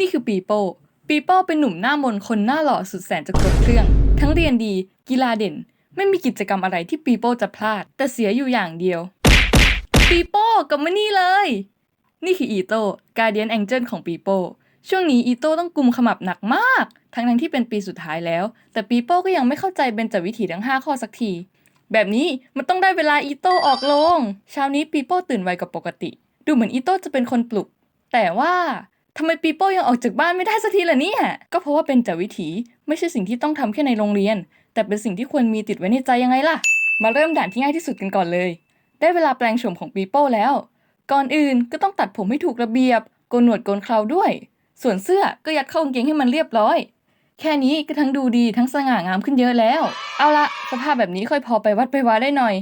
นี่คือปีโป้ ปีโป้เป็นหนุ่มหน้ามนคนหน้าหล่อสุดแสนจะครบเครื่อง ทั้งเรียนดี กีฬาเด่น ไม่มีกิจกรรมอะไรที่ปีโป้จะพลาด แต่เสียอยู่อย่างเดียว ปีโป้กับมานี่เลย นี่คืออีโต้การเดียนแองเจิลของปีโป้ช่วงนี้อีโต้ต้องกุมขมับหนักมาก ทั้งทั้งที่เป็นปีสุดท้ายแล้ว แต่ปีโป้ก็ยังไม่เข้าใจเบญจวิถีทั้ง 5 ข้อสักที แบบนี้มันต้องได้เวลาอีโต้ออกโรงเช้านี้ปีโป้ตื่นไวกว่าปกติ ดูเหมือนอีโต้จะเป็นคนปลุก แต่ว่า ทำไมปีโป้ยังออกจากบ้านไม่ได้สักทีล่ะเนี่ย ก็เพราะว่าเป็นจวิถีไม่ใช่สิ่งที่ต้องทำแค่ในโรงเรียน แต่เป็นสิ่งที่ควรมีติดไว้ในใจยังไงล่ะ มาเริ่มด่านที่ง่ายที่สุดกันก่อนเลย ได้เวลาแปลงโฉมของปีโป้แล้ว ก่อนอื่นก็ต้องตัดผมให้ถูกระเบียบ โกนหนวดโกนเคราด้วย ส่วนเสื้อก็ยัดเข้ากางเกงให้มันเรียบร้อย แค่นี้ก็ทั้งดูดีทั้งสง่างามขึ้นเยอะแล้ว เอาละสภาพแบบนี้ค่อยพอไปวัดไปวาได้หน่อย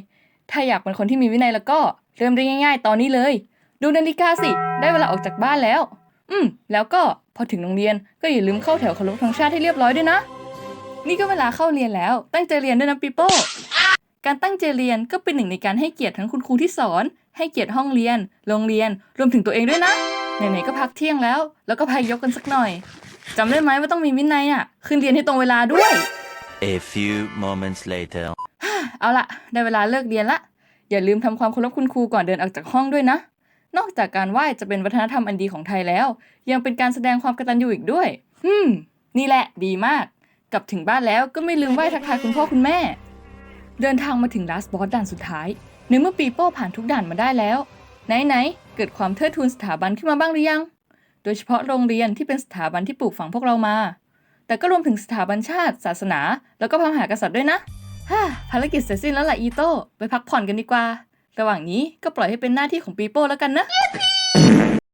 ถ้าอยากเป็นคนที่มีวินัยแล้วก็เริ่มได้ง่าย ๆ ตอนนี้เลย ดูนาฬิกาสิ ได้เวลาออกจากบ้านแล้ว อืม แล้วก็พอถึงโรงเรียนก็อย่าลืมเข้าแถวเคารพธงชาติให้เรียบร้อยด้วยนะ นี่ก็เวลาเข้าเรียนแล้ว ตั้งใจเรียนด้วยนะปีโป้การตั้งใจเรียนก็เป็นหนึ่งในการให้เกียรติทั้งคุณครูที่สอน ให้เกียรติห้องเรียน โรงเรียน รวมถึงตัวเองด้วยนะ ไหนๆก็พักเที่ยงแล้ว แล้วก็พายยกกันสักหน่อยจำได้ไหมว่าต้องมีวินัยอะ ขึ้นเรียนให้ตรงเวลาด้วย A few moments later. เอาละได้เวลาเลิกเรียนละ อย่าลืมทำความเคารพคุณครูก่อนเดินออกจากห้องด้วยนะ นอกจากการไหว้จะเป็นวัฒนธรรมอันดีของไทยแล้ว ยังเป็นการแสดงความกตัญญูอีกด้วยฮึมนี่แหละดีมาก กลับถึงบ้านแล้วก็ไม่ลืมไหว้ทักทายคุณพ่อคุณแม่ เดินทางมาถึงลาสบอสด่านสุดท้ายในเมื่อปีโป้ผ่านทุกด่านมาได้แล้ว ไหนๆเกิดความเทิดทูนสถาบันขึ้นมาบ้างหรือยัง โดยเฉพาะโรงเรียนที่เป็นสถาบันที่ปลูกฝังพวกเรามา แต่ก็รวมถึงสถาบันชาติ ศาสนา แล้วก็พระมหากษัตริย์ด้วยนะฮ่าภารกิจเสร็จสิ้นแล้วล่ะอีโต้ไปพักผ่อนกันดีกว่า ระหว่างนี้ก็ปล่อยให้เป็นหน้าที่ของปีโป้แล้วกันนะ